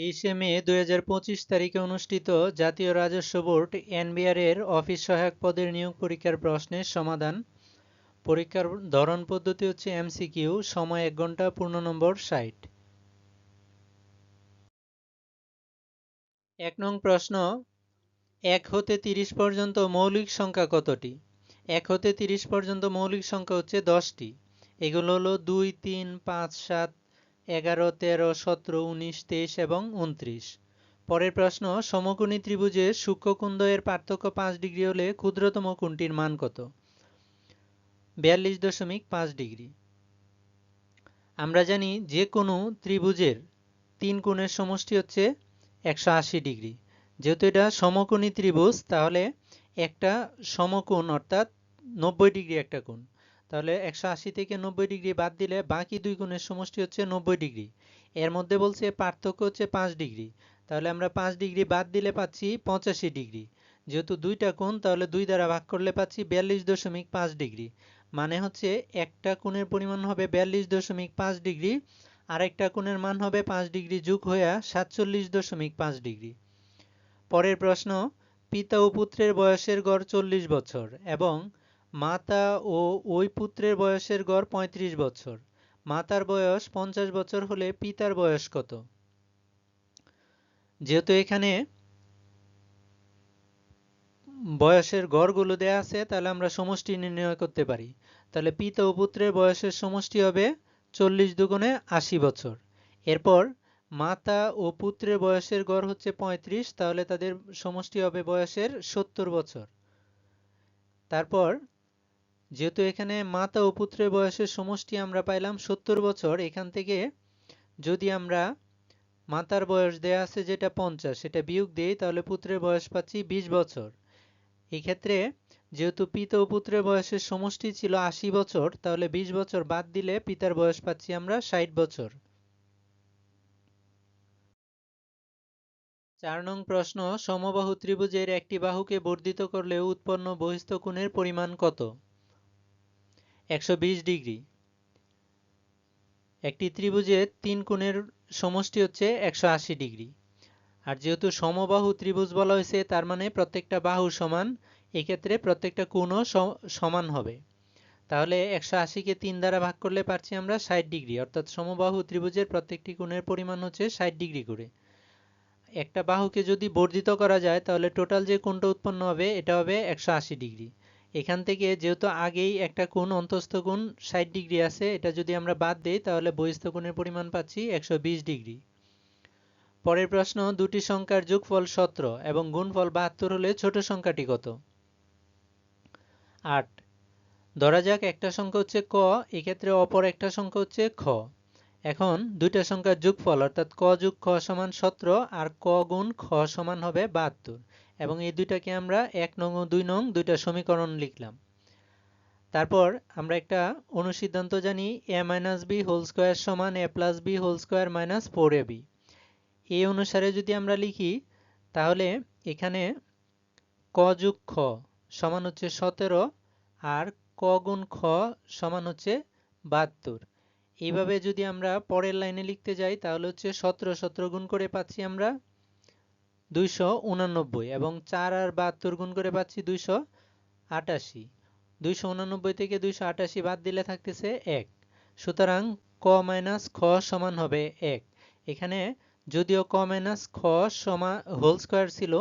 তেইশে মে দু হাজার পঁচিশ তারিখে অনুষ্ঠিত জাতীয় রাজস্ব বোর্ড এনবিআর এর অফিস সহায়ক পদের নিয়োগ পরীক্ষার প্রশ্নের সমাধান। পরীক্ষার ধরন পদ্ধতি হচ্ছে এমসিকিউ, সময় এক ঘণ্টা, পূর্ণ নম্বর ষাট। এক নং প্রশ্ন, এক হতে তিরিশ পর্যন্ত মৌলিক সংখ্যা কতটি? এক হতে তিরিশ পর্যন্ত মৌলিক সংখ্যা হচ্ছে দশটি। এগুলো হলো দুই, তিন, পাঁচ, সাত এগারো, তেরো, সতেরো, উনিশ, তেইশ এবং উনত্রিশ। পরের প্রশ্ন, সমকোণী ত্রিভুজের সূক্ষ্মকুন্দ এর পার্থক্য পাঁচ ডিগ্রি হলে ক্ষুদ্রতম কোণটির মান কত? বিয়াল্লিশ দশমিক পাঁচ ডিগ্রি। আমরা জানি যে কোনো ত্রিভুজের তিন কোণের সমষ্টি হচ্ছে একশো আশি ডিগ্রি। যেহেতু এটা সমকোণী ত্রিভুজ, তাহলে একটা সমকোণ অর্থাৎ নব্বই ডিগ্রি একটা কোণ। তাহলে একশো আশি থেকে নব্বই ডিগ্রি বাদ দিলে বাকি দুই কোণের সমষ্টি হচ্ছে নব্বই ডিগ্রি। এর মধ্যে বলছে পার্থক্য হচ্ছে পাঁচ ডিগ্রি। তাহলে আমরা পাঁচ ডিগ্রি বাদ দিলে পাচ্ছি পঁচাশি ডিগ্রি। যেহেতু দুইটা কোণ, তাহলে দুই দ্বারা ভাগ করলে পাচ্ছি বিয়াল্লিশ দশমিক পাঁচ ডিগ্রি। মানে হচ্ছে একটা কোণের পরিমাণ হবে বিয়াল্লিশ দশমিক পাঁচ ডিগ্রি আর একটা কোণের মান হবে পাঁচ ডিগ্রি যুগ হইয়া সাতচল্লিশ দশমিক পাঁচ ডিগ্রি। পরের প্রশ্ন, পিতা ও পুত্রের বয়সের গড় চল্লিশ বছর এবং মাতা ও ওই পুত্রের বয়সের গড় ৩৫ বছর। মাতার বয়স পঞ্চাশ বছর হলে পিতার বয়স কত? যেহেতু এখানে বয়সের গড়গুলো দেয়া আছে, তাহলে আমরা সমষ্টি নির্ণয় করতে পারি। তাহলে পিতা ও পুত্রের বয়সের সমষ্টি হবে চল্লিশ দুগুণে আশি বছর। এরপর মাতা ও পুত্রের বয়সের গড় হচ্ছে ৩৫ তাহলে তাদের সমষ্টি হবে বয়সের সত্তর বছর। তারপর যেহেতু এখানে মাতা ও পুত্রের বয়সের সমষ্টি আমরা পাইলাম সত্তর বছর, এখান থেকে যদি আমরা মাতার বয়স দেয়া আছে যেটা পঞ্চাশ, সেটা বিয়োগ দিই, তাহলে পুত্রের বয়স পাচ্ছি ২০ বছর। এক্ষেত্রে যেহেতু পিতা ও পুত্রের বয়সের সমষ্টি ছিল আশি বছর, তাহলে ২০ বছর বাদ দিলে পিতার বয়স পাচ্ছি আমরা ষাট বছর। চার নং প্রশ্ন, সমবাহু ত্রিভুজের একটি বাহুকে বর্ধিত করলে উৎপন্ন বহিস্থ কোণের পরিমাণ কত? একশো বিশ ডিগ্রি। একটি ত্রিভুজের তিন কোণের সমষ্টি হচ্ছে একশো আশি ডিগ্রি। আর যেহেতু সমবাহু ত্রিভুজ বলা হয়েছে, তার মানে প্রত্যেকটা বাহু সমান, এক্ষেত্রে প্রত্যেকটা কোণও সমান হবে। তাহলে একশো আশিকে তিন দ্বারা ভাগ করলে পারছি আমরা ষাট ডিগ্রি, অর্থাৎ সমবাহু ত্রিভুজের প্রত্যেকটি কোণের পরিমাণ হচ্ছে ষাট ডিগ্রি করে। একটা বাহুকে যদি বর্ধিত করা যায়, তাহলে টোটাল যে কোণটা উৎপন্ন হবে, এটা হবে একশো আশি ডিগ্রি। এখান থেকে যেহেতু আগেই একটা কোণ, অন্তস্থ কোণ ষাট ডিগ্রি আছে, এটা যদি আমরা বাদ দিই, তাহলে বহিস্থ কোণের পরিমাণ পাচ্ছি একশো ডিগ্রি। পরের প্রশ্ন, দুটি সংখ্যার যোগফল সতেরো এবং গুণফল বাহাত্তর হলে ছোট সংখ্যাটি কত? আট। ধরা যাক একটা সংখ্যা হচ্ছে ক, এক্ষেত্রে অপর একটা সংখ্যা হচ্ছে খ। এখন দুইটা সংখ্যার যোগফল, অর্থাৎ ক যোগ খ সমান সতেরো আর ক গুণ খ সমান হবে বাহাত্তর। এবং এই দুইটাকে আমরা এক নং ও দুই নং দুইটা সমীকরণ লিখলাম। তারপর আমরা একটা অনুসিদ্ধান্ত জানি A minus B whole square সমান A plus B whole square minus four A B এই অনুসারে যদি আমরা লিখি, তাহলে এখানে ক যুগ খ সমান হচ্ছে সতেরো আর ক গুণ খ সমান হচ্ছে বাহাত্তর। এইভাবে যদি আমরা পরের লাইনে লিখতে যাই, তাহলে হচ্ছে সতেরো সতেরো গুণ করে পাচ্ছি আমরা দুইশো উনানব্বই এবং চার আর বাহাত্তর গুণ করে পাচ্ছি দুইশো আটাশি। দুইশো উনানব্বই থেকে দুইশো আটাশি বাদ দিলে থাকতেছে এক। সুতরাং ক মাইনাস খ সমান হবে এক। এখানে যদিও ক মাইনাস খ সমান হোল স্কোয়ার ছিল,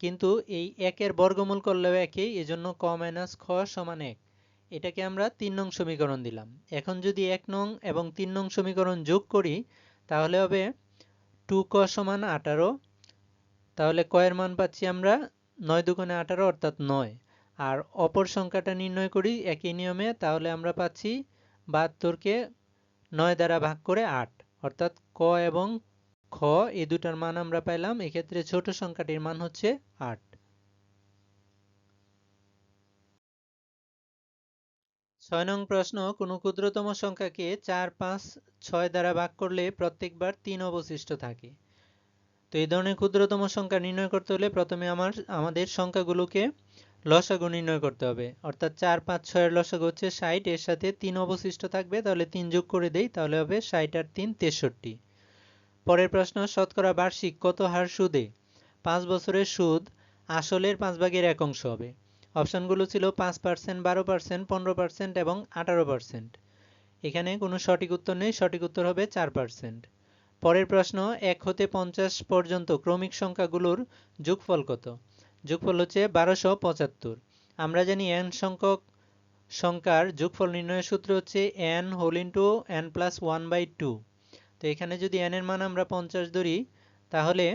কিন্তু এই একের বর্গমূল করলেও একই, এজন্য ক মাইনাস খ সমান এক। এটাকে আমরা তিন নং সমীকরণ দিলাম। এখন যদি এক নং এবং তিন নং সমীকরণ যোগ করি, তাহলে হবে টু ক সমান আঠারো তাহলে কয়ের মান পাচ্ছি আমরা নয় দুগুণে আঠারো অর্থাৎ নয়। আর অপর সংখ্যাটা নির্ণয় করি একই নিয়মে, তাহলে আমরা পাচ্ছি বাহাত্তরকে নয় দ্বারা ভাগ করে আট। অর্থাৎ ক এবং খ, এই দুটার মান আমরা পাইলাম, এক্ষেত্রে ছোট সংখ্যাটির মান হচ্ছে আট। ছয় নং প্রশ্ন, কোনো ক্ষুদ্রতম সংখ্যাকে চার, পাঁচ, ছয় দ্বারা ভাগ করলে প্রত্যেকবার তিন অবশিষ্ট থাকে। তো এই ধরনের ক্ষুদ্রতম সংখ্যা নির্ণয় করতে হলে প্রথমে আমার, আমাদের সংখ্যাগুলোকে লসাগু নির্ণয় করতে হবে। অর্থাৎ চার, পাঁচ, ছয়ের লসাগু হচ্ছে ষাট, এর সাথে তিন অবশিষ্ট থাকবে, তাহলে তিন যোগ করে দেই, তাহলে হবে ষাট আর তিন তেষট্টি। পরের প্রশ্ন, শতকরা বার্ষিক কত হার সুদে? পাঁচ বছরের সুদ আসলের পাঁচ ভাগের এক অংশ হবে। অপশানগুলো ছিল পাঁচ পার্সেন্ট, বারো পার্সেন্ট, পনেরো পার্সেন্ট এবং আঠারো পার্সেন্ট। এখানে কোনো সঠিক উত্তর নেই, সঠিক উত্তর হবে চার পার্সেন্ট। পরের প্রশ্ন, এক হতে পঞ্চাশ পর্যন্ত ক্রমিক সংখ্যাগুলোর যোগফল কত? যোগফল হচ্ছে বারোশো পঁচাত্তর। আমরা জানি এন সংখ্যক সংখ্যার যোগফল নির্ণয়ের সূত্র হচ্ছে N whole into N plus one by two তো এখানে যদি এন এর মান আমরা পঞ্চাশ ধরি, তাহলে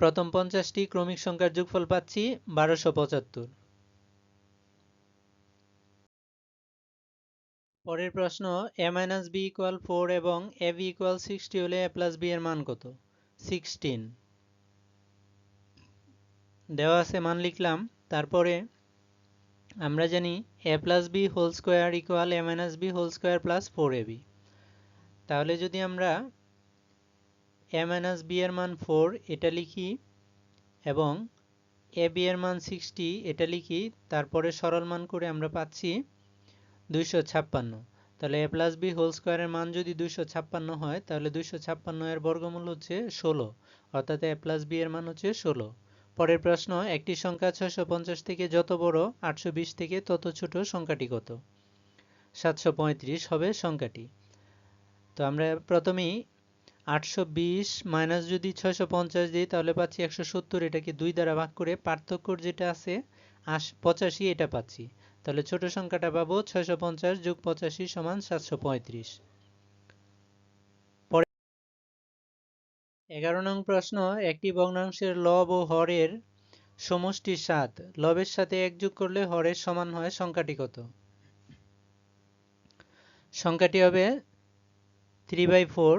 প্রথম পঞ্চাশটি ক্রমিক সংখ্যার যোগফল পাচ্ছি বারোশো পঁচাত্তর। পরের প্রশ্ন A minus B equal four এবং এ বি ইকুয়াল সিক্সটি হলে এ প্লাস বি এর মান কত? সিক্সটিন দেওয়া আছে মান লিখলাম। তারপরে আমরা জানি A plus B whole square equal A minus B whole square plus four A B তাহলে যদি আমরা এ মাইনাস বি এর মান ফোর এটা লিখি এবং এ বি এর মান সিক্সটি এটা লিখি, তারপরে সরল মান করে আমরা পাচ্ছি দুইশো ছাপ্পান্ন। তাহলে এ প্লাস বি হোল স্কোয়ারের মান যদি দুইশো ছাপ্পান্ন হয়, তাহলে দুইশো ছাপ্পান্ন এর বর্গমূল হচ্ছে ষোলো, অর্থাৎ এ প্লাস বি এর মান হচ্ছে ষোলো। পরের প্রশ্ন, একটি সংখ্যা ছয়শো পঞ্চাশ থেকে যত বড়, আটশো বিশ থেকে তত ছোট সংখ্যাটি কত? সাতশো পঁয়ত্রিশ হবে সংখ্যাটি। তো আমরা প্রথমেই আটশো বিশ মাইনাস যদি ছয়শো পঞ্চাশ দিই, তাহলে পাচ্ছি একশো সত্তর। এটাকে দুই দ্বারা ভাগ করে পার্থক্য যেটা আছে, আশ পঁচাশি এটা পাচ্ছি। তাহলে ছোট সংখ্যাটা পাবো ছয়শো পঞ্চাশ যোগ পঁচাশি সমান সাতশো পঁয়ত্রিশ। এগারো নং প্রশ্ন, একটি ভগ্নাংশের লব ও হরের সমষ্টি সাত। লবের সাথে এক যোগ করলে হরের সমান হয় সংখ্যাটি কত? সংখ্যাটি হবে থ্রি বাই ফোর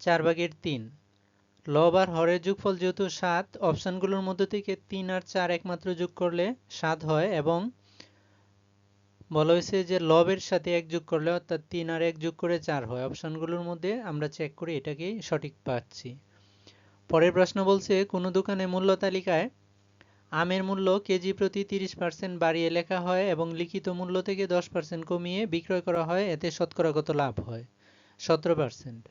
চার ভাগের তিন। লব আর হরের যোগফল যেহেতু সাত, অপশানগুলোর মধ্যে থেকে তিন আর চার একমাত্র যোগ করলে সাত হয় এবং বলা হয়েছে যে লবের সাথে এক যোগ করলে অর্থাৎ তিন আর এক যোগ করে চার হয়। অপশনগুলোর মধ্যে আমরা চেক করে এটাকেই সঠিক পাচ্ছি। পরের প্রশ্ন বলছে, কোনো দোকানে মূল্য তালিকায় আমের মূল্য কেজি প্রতি তিরিশ পার্সেন্ট বাড়িয়ে লেখা হয় এবং লিখিত মূল্য থেকে দশ পার্সেন্ট কমিয়ে বিক্রয় করা হয়, এতে শতকরা কত লাভ হয়? সতেরো পার্সেন্ট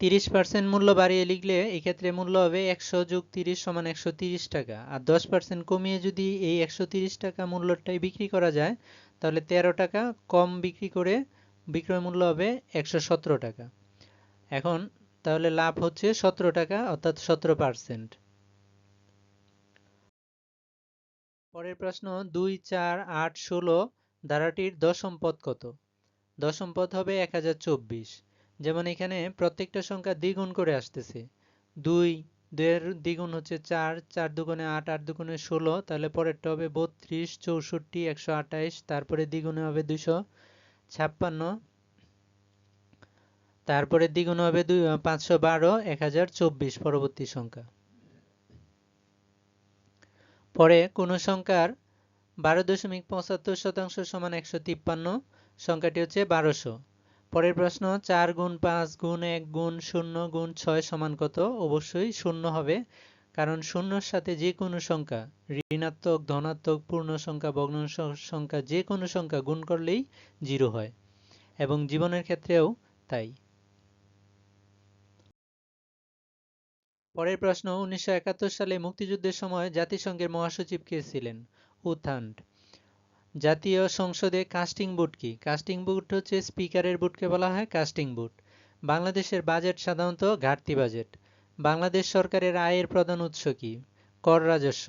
তিরিশ পার্সেন্ট মূল্য বাড়িয়ে লিখলে এক্ষেত্রে মূল্য হবে একশো যোগ তিরিশ সমান একশো তিরিশ টাকা। আর দশ পার্সেন্ট কমিয়ে যদি এই একশো তিরিশ টাকা মূল্যটাই বিক্রি করা যায়, তাহলে তেরো টাকা কম বিক্রি করে বিক্রয় মূল্য হবে একশো সতেরো টাকা। এখন তাহলে লাভ হচ্ছে সতেরো টাকা, অর্থাৎ সতেরো পার্সেন্ট পরের প্রশ্ন, দুই চার আট ষোলো ধারাটির দশম পদ কত? দশম পদ হবে এক হাজার চব্বিশ। যেমন এখানে প্রত্যেকটা সংখ্যা দ্বিগুণ করে আসতেছে। দুই, দুইয়ের দ্বিগুণ হচ্ছে চার চার দুগুণে আট আট দুগুণে ষোলো, তাহলে পরেরটা হবে বত্রিশ, চৌষট্টি, একশো আঠাইশ, তারপরে দ্বিগুণে হবে দুশো ছাপ্পান্ন, তারপরে দ্বিগুণ হবে দুই পাঁচশো বারো, এক হাজার চব্বিশ পরবর্তী সংখ্যা। পরে কোনো সংখ্যার বারো দশমিক পঁচাত্তর শতাংশ সমান একশো তিপ্পান্ন, সংখ্যাটি হচ্ছে বারোশো। পরের প্রশ্ন, চার গুণ পাঁচ গুণ এক গুণ শূন্য গুণ ছয় সমান কত? অবশ্যই শূন্য হবে, কারণ শূন্যর সাথে যে কোনো সংখ্যা, ঋণাত্মক, ধনাত্মক, পূর্ণ সংখ্যা ভগ্নাংশ সংখ্যা, যে কোনো সংখ্যা গুণ করলেই জিরো হয়, এবং জীবনের ক্ষেত্রেও তাই। পরের প্রশ্ন, উনিশশো একাত্তর সালে মুক্তিযুদ্ধের সময় জাতিসংঘের মহাসচিব কে ছিলেন? উথান্ড জাতীয় সংসদে কাস্টিং বুট কি? কাস্টিং বুট হচ্ছে স্পিকারের বুটকে বলা হয় কাস্টিং বুট বাংলাদেশের বাজেট সাধারণত ঘাটতি বাজেট বাংলাদেশ সরকারের আয়ের প্রধান উৎস কি? কর রাজস্ব।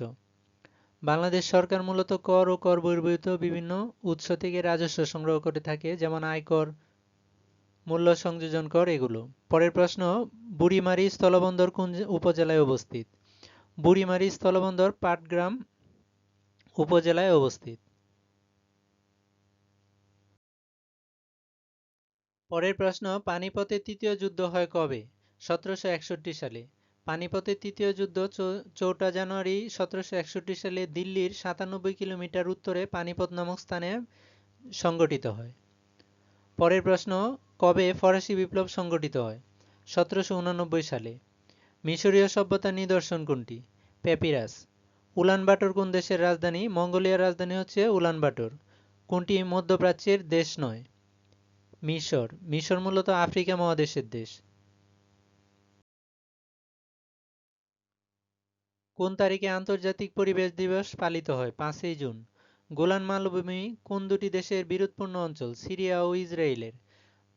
বাংলাদেশ সরকার মূলত কর ও কর বহির্ভূত বিভিন্ন উৎস থেকে রাজস্ব সংগ্রহ করে থাকে, যেমন আয়কর মূল্য সংযোজন কর, এগুলো। পরের প্রশ্ন, বুড়িমারি স্থলবন্দর কোন উপজেলায় অবস্থিত? বুড়িমারি স্থলবন্দর পাটগ্রাম উপজেলায় অবস্থিত। পরের প্রশ্ন, পানিপথের তৃতীয় যুদ্ধ হয় কবে? সতেরোশো একষট্টি সালে। পানিপথের তৃতীয় যুদ্ধ চৌঠা জানুয়ারি সতেরোশো একষট্টি সালে দিল্লির সাতানব্বই কিলোমিটার উত্তরে পানিপথ নামক স্থানে সংগঠিত হয়। পরের প্রশ্ন, কবে ফরাসি বিপ্লব সংগঠিত হয়? সতেরোশো সালে। মিশরীয় সভ্যতার নিদর্শন কোনটি? প্যাপিরাস উলানবাটর কোন দেশের রাজধানী? মঙ্গোলিয়ার রাজধানী হচ্ছে উলানবাটর কোনটি মধ্যপ্রাচ্যের দেশ নয়? মিশর। মিশর মূলত আফ্রিকা মহাদেশের দেশ। কোন তারিখে আন্তর্জাতিক পরিবেশ দিবস পালিত হয়? পাঁচই জুন। গোলান মালভূমি কোন দুটি দেশের বিরোধপূর্ণ অঞ্চল? সিরিয়া ও ইসরায়েলের।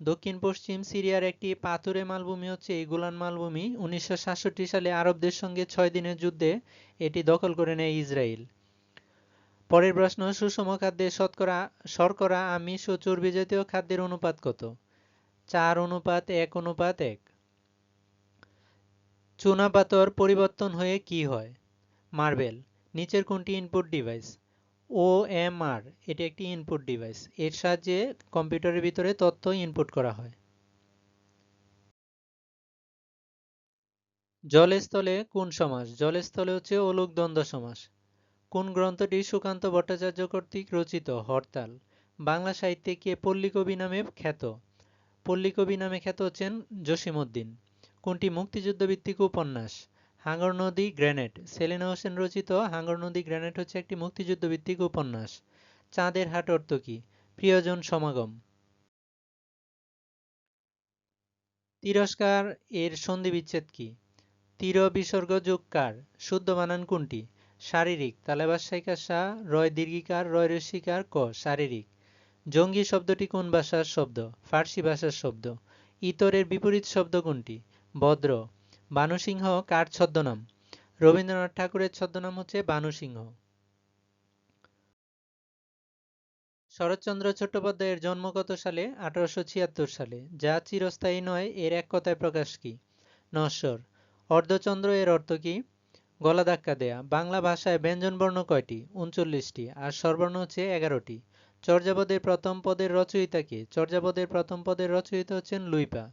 দক্ষিণ পশ্চিম সিরিয়ার একটি পাথুরে মালভূমি হচ্ছে এই গোলান মালভূমি। উনিশশো সাতষট্টি সালে আরবদের সঙ্গে ছয় দিনের যুদ্ধে এটি দখল করে নেয় ইসরায়েল। পরের প্রশ্ন, সুষম খাদ্যে শতকরা, শর্করা, আমিষ ও চর্বি জাতীয় খাদ্যের অনুপাত কত? চার অনুপাত, এক অনুপাত, এক। চুনাপাতর পরিবর্তন হয়ে কি হয়? মার্বেল, নিচের কোনটি input device O M R এটি একটি ইনপুট ডিভাইস এর সাহায্যে কম্পিউটারের ভিতরে তথ্য ইনপুট করা হয়। জলস্থলে কোন সমাস? জলস্থলে হচ্ছে দ্বন্দ্ব সমাস। কোন গ্রন্থটি সুকান্ত ভট্টাচার্য কর্তৃক রচিত? হরতাল। বাংলা সাহিত্যে কে পল্লীকবি নামে খ্যাত? পল্লীকবি নামে খ্যাত হচ্ছেন জসিমউদ্দিন। কোনটি মুক্তিযুদ্ধ ভিত্তিক উপন্যাস? হাঙ্গর নদী গ্রেনেড। সেলিনা হোসেন রচিত হাঙ্গর নদী গ্রেনেড হচ্ছে একটি মুক্তিযুদ্ধ ভিত্তিক উপন্যাস। চাঁদের হাট অর্থ কি? প্রিয়জন সমাগম। তিরস্কার এর সন্ধি বিচ্ছেদ কি? তীর বিসর্গ যোগ কার? শুদ্ধ বানান কোনটি? শারীরিক তালেবাসাইকার সা, রয় দীর্ঘিকার, রয় রসিকার, ক, শারীরিক। জঙ্গি শব্দটি কোন ভাষার শব্দ? ফার্সি ভাষার শব্দ। ইতরের বিপরীত শব্দ কোনটি? ভদ্র। বানুসিংহ কার ছদ্মনাম? রবীন্দ্রনাথ ঠাকুরের ছদ্মনাম হচ্ছে বানুসিংহ। শরৎচন্দ্র চট্টোপাধ্যায়ের জন্ম কত সালে? আঠারোশো ছিয়াত্তর সালে। যা চিরস্থায়ী নয়, এর এক কথায় প্রকাশ কি? নশ্বর। অর্ধচন্দ্র এর অর্থ কি? গলা ধাক্কা দেয়া। বাংলা ভাষায় ব্যঞ্জনবর্ণ কয়টি? উনচল্লিশটি। আর স্বরবর্ণ হচ্ছে এগারোটি। চর্যাপদের প্রথম পদের রচয়িতা কে? চর্যাপদের প্রথম পদের রচয়িতা হচ্ছেন লুইপা।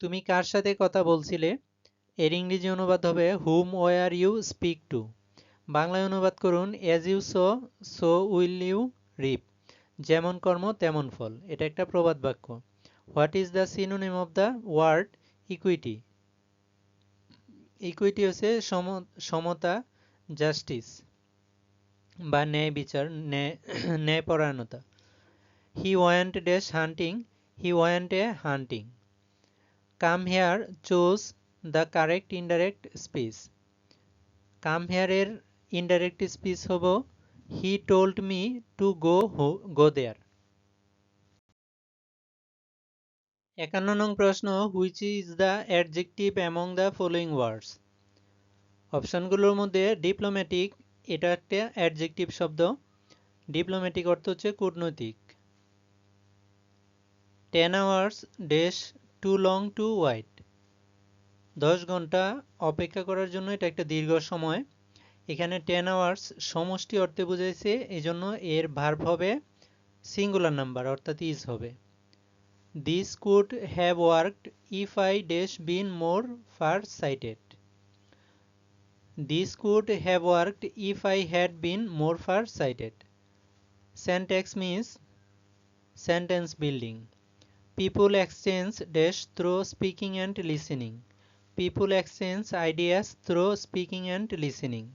তুমি কার সাথে কথা বলছিলে? এর ইংরেজি অনুবাদ হবে whom were you speak to. বাংলায় অনুবাদ করুন, as you sow so will you reap. যেমন কর্ম, তেমন ফল। এটা একটা প্রবাদ বাক্য। What is the synonym of the word equity? Equity হচ্ছে সমতা জাস্টিস বা ন্যায় বিচার ন্যায়পরায়ণতা he want dash hunting he want a hunting come here choose the correct indirect speech come হেয়ারের indirect speech হব he told me to go go there একান্ন নং প্রশ্ন which is the adjective among the following words অপশানগুলোর মধ্যে diplomatic এটা একটা adjective শব্দ। Diplomatic অর্থ হচ্ছে কূটনৈতিক। Ten hours dash to long to wait দশ ঘণ্টা অপেক্ষা করার জন্য এটা একটা দীর্ঘ সময়। এখানে টেন আওয়ার্স সমষ্টি অর্থে বুঝাইছে এই জন্য এর ভার্ব হবে সিঙ্গুলার নাম্বার অর্থাৎ ইজ হবে। This could have worked if I dash been more far-sighted. This could have worked if I had been more far-sighted. Syntax means sentence building. People exchange dash through speaking and listening. People exchange ideas through speaking and listening.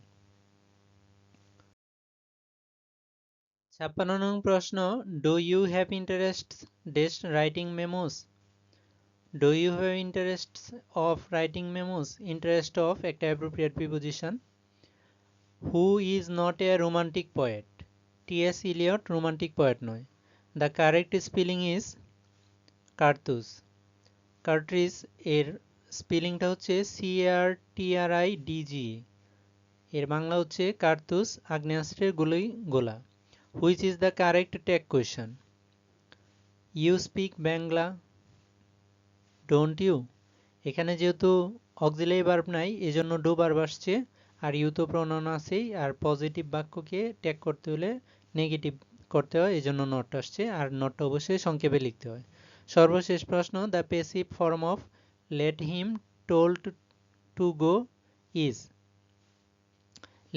ছাপ্পান্ন নং প্রশ্ন do you have interest dash writing memos do you have interest of writing memos interest of একটা appropriate preposition who is not a romantic poet T S. Eliot romantic poet নয়। The correct spelling is কার্তুস cartridge এর স্পেলিংটা হচ্ছে C R T CR TRI DG এর বাংলা হচ্ছে কার্তুস আগ্নেয়াস্ত্রের গুলোই গোলা। Which is the correct tag question you speak Bangla don't you এখানে যেহেতু অক্সিলাই বার্ব নাই, এজন্য ডো বার্ব আসছে, আর ইউ তো প্রণন আছেই, আর পজিটিভ বাক্যকে ট্যাগ করতে হলে নেগেটিভ করতে হয় এই জন্য নট আসছে, আর নটটা অবশ্যই সংক্ষেপে লিখতে হয়। সর্বশেষ প্রশ্ন the passive form of let him told to go is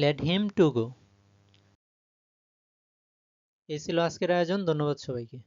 let him to go এই ছিল আজকের আয়োজন ধন্যবাদ সবাইকে।